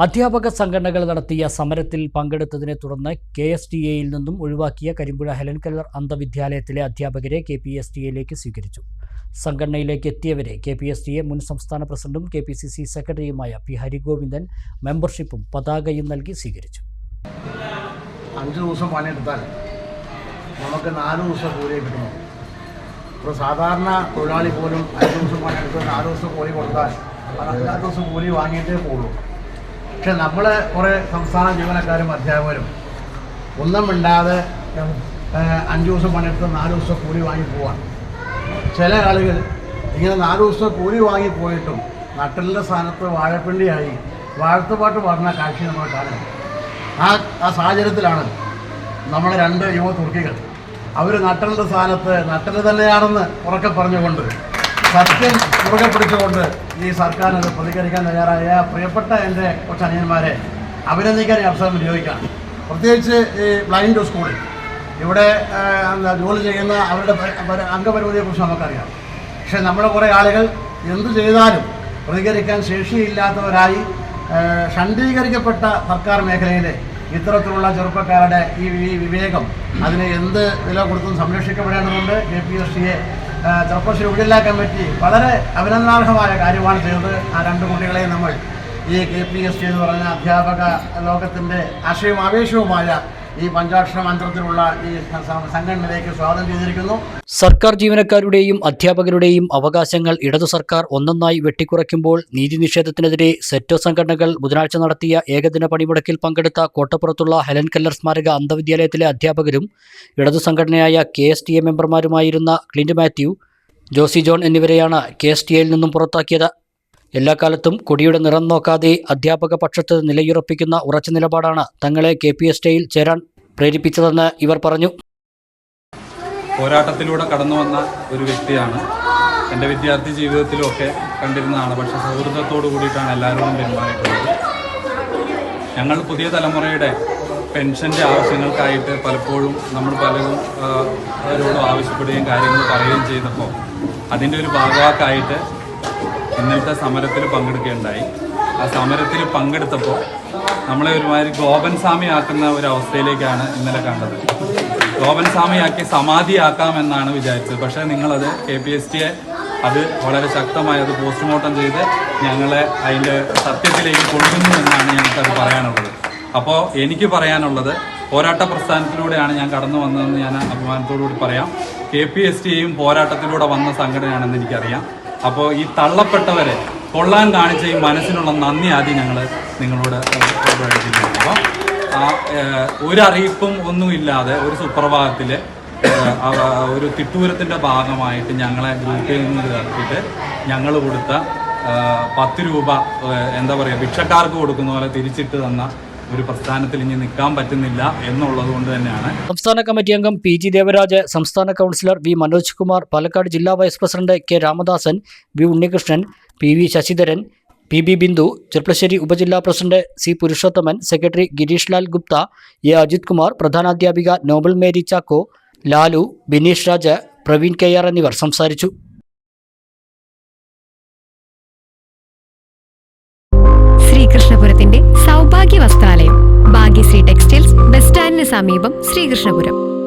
അധ്യാപക സംഘടനകൾ നടത്തിയ സമരത്തിൽ പങ്കെടുത്തതിനെ തുടർന്ന് കെ എസ് ടി എയിൽ നിന്നും ഒഴിവാക്കിയ കരിമ്പുഴ ഹെലൻ കല്ലർ അന്ധവിദ്യാലയത്തിലെ അധ്യാപകരെ കെ പി എസ് ടി എയിലേക്ക് സ്വീകരിച്ചു. സംഘടനയിലേക്ക് എത്തിയവരെ K P S T A മുൻ സംസ്ഥാന പ്രസിഡന്റും കെ പി സി സി സെക്രട്ടറിയുമായ പി ഹരിഗോവിന്ദൻ മെമ്പർഷിപ്പും പതാകയും നൽകി സ്വീകരിച്ചു. അഞ്ച് ദിവസം പണിയെടുത്താൽ നമുക്ക് നാല് ദിവസം കൂലി കിട്ടണം. ഇപ്പോൾ സാധാരണ തൊഴിലാളി പോലും അഞ്ച് ദിവസം പണിയെടുത്ത് നാല് ദിവസം കൂലി കൊടുത്താൽ അഞ്ചാറ് ദിവസം കൂലി വാങ്ങിയിട്ടേ പോകുള്ളൂ പക്ഷെ നമ്മൾ കുറേ സംസ്ഥാന ജീവനക്കാരും അധ്യാപകരും ഒന്നും മിണ്ടാതെ അഞ്ച് ദിവസം പണിയെടുത്ത് നാല് ദിവസം കൂലി വാങ്ങി പോവാണ്. ചില ആളുകൾ ഇങ്ങനെ നാല് ദിവസം കൂലി വാങ്ങി പോയിട്ടും നട്ടലിന്റെ സ്ഥാനത്ത് വാഴപ്പിണ്ടിയായി വാഴ്ത്തുപാട്ട് പാടുന്ന കാഴ്ച നമ്മൾ കാണുന്നത്. ആ ആ സാഹചര്യത്തിലാണ് നമ്മൾ രണ്ട് യുവ തുർക്കികൾ. അവർ നട്ടലിന്റെ സ്ഥാനത്ത് നട്ടൽ തന്നെയാണെന്ന് ഉറക്കെ പറഞ്ഞുകൊണ്ട് സത്യം മുറുകെ പിടിച്ചുകൊണ്ട് ഈ സർക്കാർ അത് പ്രതികരിക്കാൻ തയ്യാറായ പ്രിയപ്പെട്ട എന്റെ കുറച്ച് അനിയന്മാരെ അഭിനന്ദിക്കാൻ ഈ അവസരം വിനിയോഗിക്കാം. പ്രത്യേകിച്ച് ഈ ബ്ലൈൻഡ് സ്കൂളിൽ ഇവിടെ ജോലി ചെയ്യുന്ന അവരുടെ അംഗപരിമിതിയെക്കുറിച്ച് നമുക്കറിയാം. പക്ഷേ നമ്മുടെ കുറേ ആളുകൾ എന്തു ചെയ്താലും പ്രതികരിക്കാൻ ശേഷിയില്ലാത്തവരായി ഷണ്ഡീകരിക്കപ്പെട്ട സർക്കാർ മേഖലയിലെ ഇത്തരത്തിലുള്ള ചെറുപ്പക്കാരുടെ ഈ വിവേകം അതിനെ എന്ത് വില കൊടുത്തും സംരക്ഷിക്കപ്പെടേണ്ടതുണ്ട്. കെ പി എസ് ടിയെ ചെറുപ്പശ്ശേരി ഉപജില്ലാ കമ്മിറ്റി വളരെ അഭിനന്ദനാർഹമായ കാര്യമാണ് ചെയ്തത് ആ രണ്ട് കുട്ടികളെയും നമ്മൾ ഈ കെ പി എസ് ടി എന്ന് പറഞ്ഞ അധ്യാപക ലോകത്തിന്റെ ആശയവും ആവേശവുമായ ഈ പഞ്ചാക്ഷര മന്ത്രത്തിലുള്ള ഈ സംഘടനയിലേക്ക് സ്വാഗതം ചെയ്തിരിക്കുന്നു. സർക്കാർ ജീവനക്കാരുടെയും അധ്യാപകരുടെയും അവകാശങ്ങൾ ഇടതു സർക്കാർ ഒന്നൊന്നായി വെട്ടിക്കുറയ്ക്കുമ്പോൾ നീതി നിഷേധത്തിനെതിരെ സെറ്റോ സംഘടനകൾ ബുധനാഴ്ച നടത്തിയ ഏകദിന പണിമുടക്കിൽ പങ്കെടുത്ത കോട്ടപ്പുറത്തുള്ള ഹെലൻ കല്ലർ സ്മാരക അന്ധവിദ്യാലയത്തിലെ അധ്യാപകരും ഇടതു സംഘടനയായ കെ എസ് ടി എ മെമ്പർമാരുമായിരുന്ന ക്ലിൻഡ് മാത്യു ജോസി ജോൺ എന്നിവരെയാണ് കെ എസ് ടി എയിൽ നിന്നും പുറത്താക്കിയത്. എല്ലാ കാലത്തും കൊടിയുടെ നിറം നോക്കാതെ അധ്യാപക പക്ഷത്ത് നിലയുറപ്പിക്കുന്ന ഉറച്ച നിലപാടാണ് തങ്ങളെ കെ പി എസ് ടിയിൽ ചേരാൻ പ്രേരിപ്പിച്ചതെന്ന് ഇവർ പറഞ്ഞു. പോരാട്ടത്തിലൂടെ കടന്നു വന്ന ഒരു വ്യക്തിയാണ്. എന്റെ വിദ്യാർത്ഥി ജീവിതത്തിലുമൊക്കെ കണ്ടിരുന്നതാണ്. പക്ഷെ സൗഹൃദത്തോടു കൂടിയിട്ടാണ് എല്ലാവരോടും പെരുമാറിയിട്ടുള്ളത്. ഞങ്ങൾ പുതിയ തലമുറയുടെ പെൻഷന്റെ ആവശ്യങ്ങൾക്കായിട്ട് പലപ്പോഴും നമ്മൾ പലരും അവരോടും ആവശ്യപ്പെടുകയും കാര്യങ്ങൾ പറയുകയും ചെയ്തപ്പോൾ അതിന്റെ ഒരു ഭാഗവാക്കായിട്ട് ഇന്നലത്തെ സമരത്തിൽ പങ്കെടുക്കുകയുണ്ടായി. ആ സമരത്തിൽ പങ്കെടുത്തപ്പോൾ നമ്മളെ ഒരുമാതിരി ഗോപൻ സ്വാമിയാക്കുന്ന ഒരു അവസ്ഥയിലേക്കാണ് ഇന്നലെ കണ്ടത്. ഗോപൻ സ്വാമിയാക്കി സമാധിയാക്കാമെന്നാണ് വിചാരിച്ചത്. പക്ഷേ നിങ്ങളത് കെ പി എസ് ടിയെ അത് വളരെ ശക്തമായി അത് പോസ്റ്റ്മോർട്ടം ചെയ്ത് ഞങ്ങളെ അതിന്റെ സത്യത്തിലേക്ക് കൊണ്ടുവന്നു എന്നാണ് ഞങ്ങൾക്കത് പറയാനുള്ളത്. അപ്പോൾ എനിക്ക് പറയാനുള്ളത് പോരാട്ട പ്രസ്ഥാനത്തിലൂടെയാണ് ഞാൻ കടന്നു വന്നതെന്ന് ഞാൻ അഭിമാനത്തോടുകൂടി പറയാം. കെ പി എസ് ടിയും പോരാട്ടത്തിലൂടെ വന്ന സംഘടനയാണെന്ന് എനിക്കറിയാം. അപ്പോൾ ഈ തള്ളപ്പെട്ടവരെ കൊള്ളാൻ കാണിച്ച ഈ മനസ്സിനുള്ള നന്ദി ആദ്യം ഞങ്ങൾ നിങ്ങളോട് പ്രകടിപ്പിക്കുന്നു. അപ്പോൾ ആ ഏഹ്, ഒരു അറിയിപ്പും ഒന്നുമില്ലാതെ ഒരു സുപ്രഭാതത്തിൽ ഒരു തിട്ടൂരത്തിന്റെ ഭാഗമായിട്ട് ഞങ്ങളെ ഗ്രൂപ്പിൽ നിന്ന് ചേർത്തിട്ട് ഞങ്ങൾ കൊടുത്ത പത്ത് രൂപ എന്താ പറയുക ഭിക്ഷക്കാർക്ക് കൊടുക്കുന്ന പോലെ തിരിച്ചിട്ട് തന്ന ഒരു പ്രസ്ഥാനത്തിൽ ഇനി നിൽക്കാൻ പറ്റുന്നില്ല എന്നുള്ളത് കൊണ്ട് തന്നെയാണ്. സംസ്ഥാന കമ്മിറ്റി അംഗം പി ജി ദേവരാജ് സംസ്ഥാന കൗൺസിലർ വി മനോജ് കുമാർ പാലക്കാട് ജില്ലാ vice president K Ramadasan V Unnikrishnan P V Sasidharan P B Bindu Cherpulassery ഉപജില്ലാ president C Purushothaman secretary Girish Lal Gupta A Ajith Kumar പ്രധാനാധ്യാപിക Nobel Mary Chacko Lalu Bineesh Raja Praveen K R എന്നിവർ സംസാരിച്ചു. ശ്രീകൃഷ്ണപുരത്തിന്റെ Saubhagya വസ്ത്രാലയം Bhagyashree textiles bus സ്റ്റാൻഡിന് സമീപം ശ്രീകൃഷ്ണപുരം.